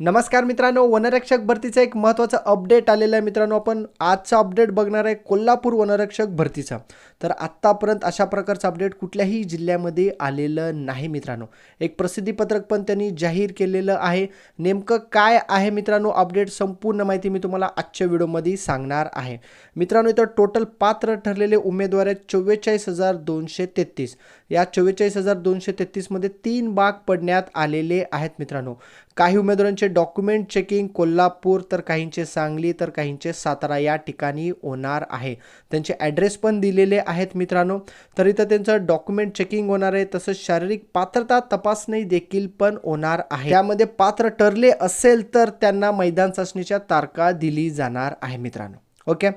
नमस्कार मित्रांनो वनरक्षक भरतीचं एक महत्त्वाचा अपडेट आलेलं आहे मित्रांनो. आपण आजचा अपडेट बघणार आहे कोल्हापूर वनरक्षक भरतीचा. तर आत्तापर्यंत अशा प्रकारचं अपडेट कुठल्याही जिल्ह्यामध्ये आलेलं नाही मित्रांनो. एक प्रसिद्धीपत्रक पण त्यांनी जाहीर केलेलं आहे. नेमकं काय आहे मित्रांनो अपडेट संपूर्ण माहिती मी तुम्हाला आजच्या व्हिडिओमध्ये सांगणार आहे. मित्रांनो इथं टोटल पात्र ठरलेले उमेदवार आहेत चव्वेचाळीस हजार दोनशे तेहतीस. या चव्वेचाळीस हजार दोनशे तेहतीसमध्ये तीन भाग पडण्यात आलेले आहेत मित्रांनो. काही उमेदवारांचे डॉक्युमेंट चेकिंग कोल्हापूर तर काहींचे सांगली तर काहींचे सातारा या ठिकाणी होणार आहे. त्यांचे ॲड्रेस पण दिलेले आहेत मित्रांनो. तर इथं त्यांचं डॉक्युमेंट चेकिंग होणार आहे तसंच शारीरिक पात्रता तपासणी देखील पण होणार आहे. त्यामध्ये पात्र ठरले असेल तर त्यांना मैदान चाचणीच्या तारखा दिली जाणार आहे मित्रांनो. ओके?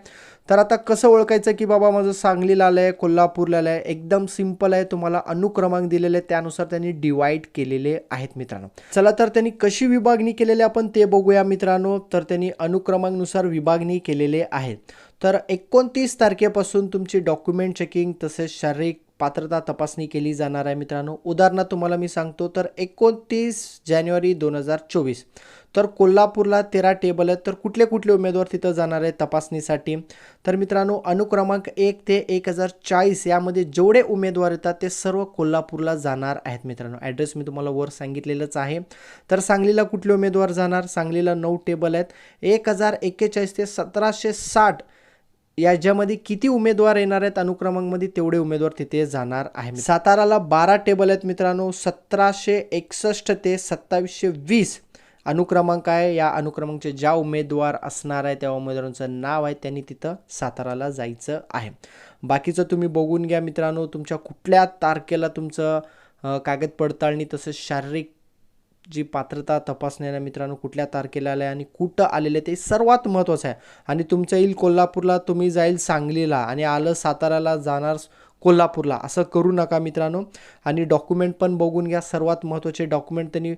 तर आता कसं ओळखायचं की बाबा माझं सांगलीला आलं आहे कोल्हापूरला आलं आहे एकदम सिंपल आहे. तुम्हाला अनुक्रमांक दिलेले त्यानुसार त्यांनी डिवाईड केलेले आहेत मित्रांनो. चला तर त्यांनी कशी विभागणी केलेली आपण ते बघूया मित्रांनो. तर त्यांनी अनुक्रमांकनुसार विभागणी केलेले आहेत. तर एकोणतीस तारखेपासून तुमची डॉक्युमेंट चेकिंग तसेच शारीरिक पात्रता तपासणी केली जाणार आहे मित्रांनो. उदाहरणार्थ तुम्हाला मी सांगतो तर एकोणतीस जानेवारी दोन हजार चोवीस. तर कोल्हापूरला तेरा टेबल आहेत. तर कुठले कुठले उमेदवार तिथं जाणार आहेत तपासणीसाठी? तर मित्रांनो अनुक्रमांक एक ते एक हजार चाळीस यामध्ये जेवढे उमेदवार येतात ते सर्व कोल्हापूरला जाणार आहेत मित्रांनो. ॲड्रेस मी तुम्हाला वर सांगितलेलंच आहे. तर सांगलीला कुठले उमेदवार जाणार? सांगलीला नऊ टेबल आहेत. एक हजार एक्केचाळीस ते सतराशे साठ याच्यामध्ये किती उमेदवार येणार आहेत? अनुक्रमांकमध्ये तेवढे उमेदवार तिथे जाणार आहे साताराला बारा टेबल आहेत मित्रांनो. सतराशे एकसष्ट ते सत्तावीसशे वीस अनुक्रमांक आहे. या अनुक्रमांकचे ज्या उमेदवार असणार आहे त्या उमेदवारांचं नाव आहे. त्यांनी तिथं साताराला जायचं आहे. बाकीचं तुम्ही बघून घ्या मित्रांनो तुमच्या कुठल्या तारखेला तुमचं कागद पडताळणी तसंच शारीरिक जी पात्रता तपासण्याला मित्रांनो कुठल्या तारखेला आलं आहे आणि कुठं आलेलं आहे ते सर्वात महत्त्वाचं आहे. आणि तुमचं येईल कोल्हापूरला तुम्ही जाईल सांगलीला आणि आलं साताराला जाणार कोल्हापूरला. असं करू नका मित्रांनो. आणि डॉक्युमेंट पण बघून घ्या. सर्वात महत्त्वाचे डॉक्युमेंट त्यांनी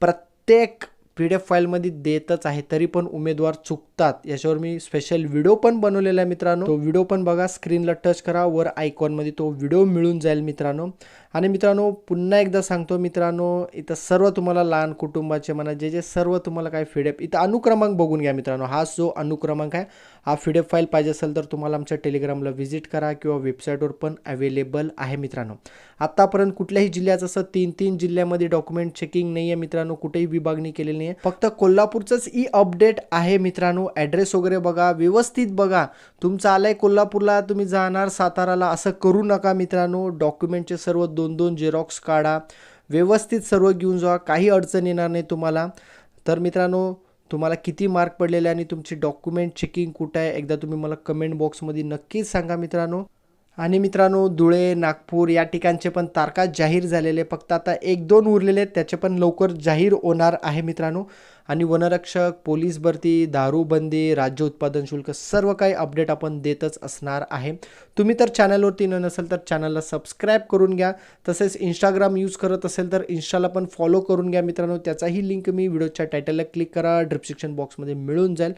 प्रत्येक पी डी एफ फाईलमध्ये देतच आहे तरी पण उमेदवार चुकतात. याच्यावर मी स्पेशल व्हिडिओ पण बनवलेला आहे मित्रांनो. तो व्हिडिओ पण बघा स्क्रीनला टच करा वर आयकॉनमध्ये तो व्हिडिओ मिळून जाईल मित्रांनो. आणि मित्रांनो पुन्हा एकदा सांगतो मित्रांनो इथं सर्व तुम्हाला लहान कुटुंबाचे म्हणा जे जे सर्व तुम्हाला काय फिडेप इथं अनुक्रमांक बघून घ्या मित्रांनो. हा जो अनुक्रमांक आहे हा फिडेप फाईल पाहिजे असेल तर तुम्हाला आमच्या टेलिग्रामला व्हिजिट करा किंवा वेबसाईटवर पण अवेलेबल आहे मित्रांनो. आत्तापर्यंत कुठल्याही जिल्ह्याचं असं तीन तीन जिल्ह्यामध्ये डॉक्युमेंट चेकिंग नाही आहे मित्रांनो कुठेही विभागणी केलेली नाही आहे फक्त कोल्हापूरचंच ई अपडेट आहे मित्रांनो. ॲड्रेस वगैरे बघा व्यवस्थित बघा. तुमचं आलंय कोल्हापूरला तुम्ही जाणार साताराला असं करू नका मित्रांनो. डॉक्युमेंटचे सर्व दोन दोन झेरॉक्स काढा. व्यवस्थित सर्व घेऊन जा काही अडचण येणार नाही तुम्हाला. तर मित्रांनो तुम्हाला किती मार्क पडलेले आणि तुमची डॉक्युमेंट चेकिंग कुठं आहे एकदा तुम्ही मला कमेंट बॉक्समध्ये नक्कीच सांगा मित्रांनो. आणि मित्रांनो धुळे नागपूर या ठिकाणचे पण तारखा जाहीर झालेले. फक्त आता एक दोन उरलेले आहेत त्याचे पण लवकर जाहीर होणार आहे मित्रांनो. आणि वनरक्षक पोलीस भरती दारूबंदी राज्य उत्पादन शुल्क सर्व काही अपडेट आपण देतच असणार आहे. तुम्ही तर चॅनलवरती न नसेल तर चॅनलला सबस्क्राईब करून घ्या. तसेच इंस्टाग्राम यूज करत असेल तर इन्स्टाला पण फॉलो करून घ्या मित्रांनो. त्याचाही लिंक मी व्हिडिओच्या टायटलला क्लिक करा. डिस्क्रिप्शन बॉक्समध्ये मिळून जाईल.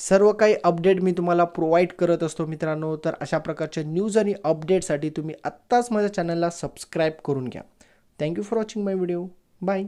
सर्व काही अपडेट मी तुम्हाला प्रोव्हाइड करत असतो मित्रांनो. तर अशा प्रकारच्या न्यूज आणि अपडेटसाठी तुम्ही आत्ताच माझ्या चॅनलला सबस्क्राईब करून घ्या. Thank you for watching my video bye